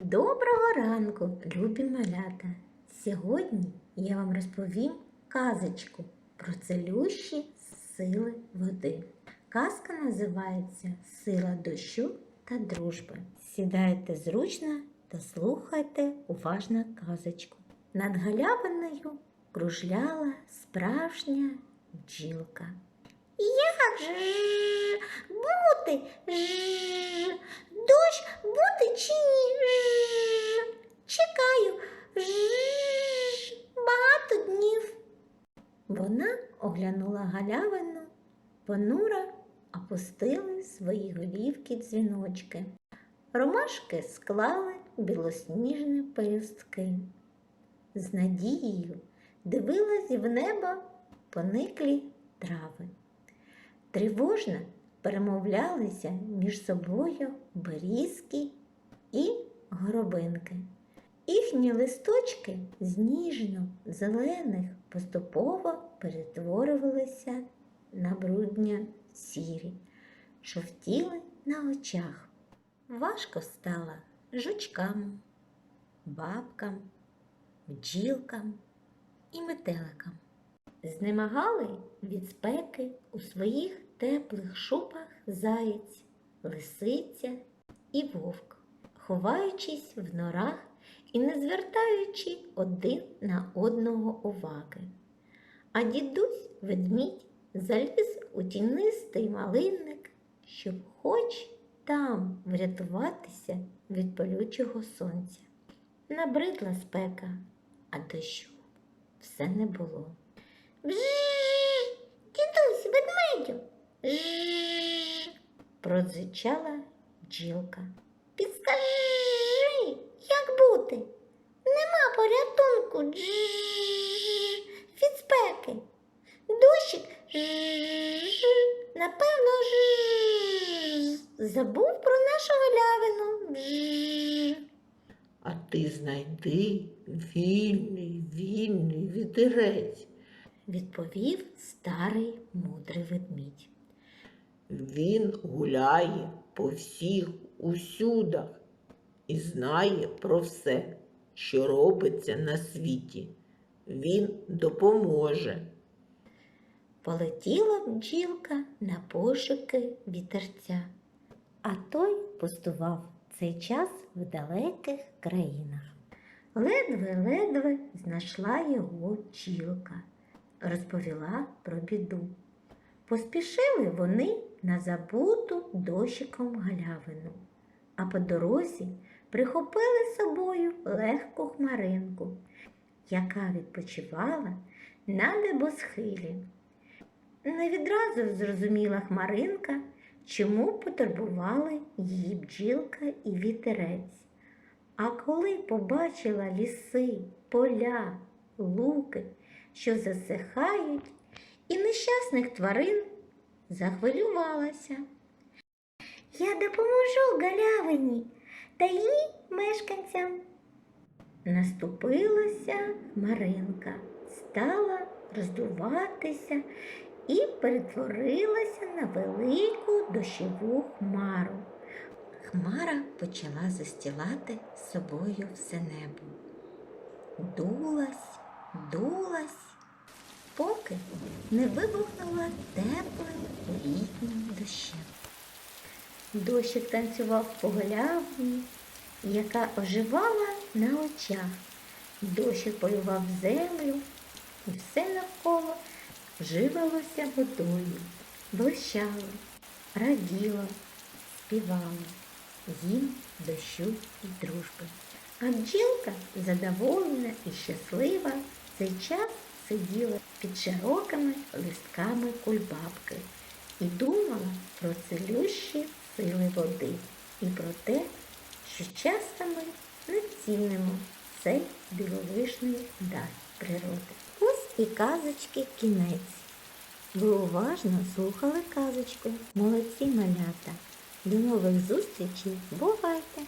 Доброго ранку, любі малята! Сьогодні я вам розповім казочку про целющі сили води. Казка називається Сила дощу та дружби. Сідайте зручно та слухайте уважно казочку. Над галявиною кружляла справжня бджілка. Як же бути? Ж, дощ бути чи ні? Чекаю. Ж, багато днів. Вона оглянула галявину, понура опустили свої голівки дзвіночки. Ромашки склали білосніжні пелюстки. З надією дивилась в небо пониклі трави. Тривожно перемовлялися між собою берізки і горобинки. Їхні листочки з ніжно-зелених поступово перетворювалися на брудня сірі, шовтіли на очах. Важко стало жучкам, бабкам, бджілкам і метеликам знемагали від спеки у своїх теплих шубах заєць, лисиця і вовк, ховаючись в норах і не звертаючи один на одного уваги. А дідусь ведмідь заліз у тінистий малинник, щоб хоч там врятуватися від палючого сонця. Набридла спека, а дощу все не було. Бжж, продзичала бджілка. Підскажи, як бути? Нема порятунку Дж від спеки. Дощик жж, напевно, жж, забув про нашу галявину. А ти знайди вільний, вільний вітерець. Відповів старий мудрий ведмідь. Він гуляє по всіх усюдах і знає про все, що робиться на світі. Він допоможе. Полетіла бджілка на пошуки вітерця, а той пустував цей час в далеких країнах. Ледве-ледве знайшла його бджілка, розповіла про біду. Поспішили вони на забуту дощиком галявину, а по дорозі прихопили з собою легку хмаринку, яка відпочивала на небосхилі. Не відразу зрозуміла хмаринка, чому потурбували її бджілка і вітерець. А коли побачила ліси, поля, луки, що засихають, і нещасних тварин, захвилювалася. Я допоможу галявині та її мешканцям. Наступилася Маринка, стала роздуватися і перетворилася на велику дощову хмару. Хмара почала застілати собою все небо. Дулась, дулась, поки не вибухнула теплим літнім дощем. Дощик танцював по галявині, яка оживала на очах. Дощик полював землю, і все навколо живилося водою, блищало, раділо, співало їм дощу і дружби. А бджілка, задоволена і щаслива, цей час сиділа під широкими листками кульбабки і думала про цілющі сили води і про те, що часто ми не цінимо цей дивовижний дар природи. Ось і казочки кінець. Ви уважно слухали казочку. Молодці малята. До нових зустрічей. Бувайте!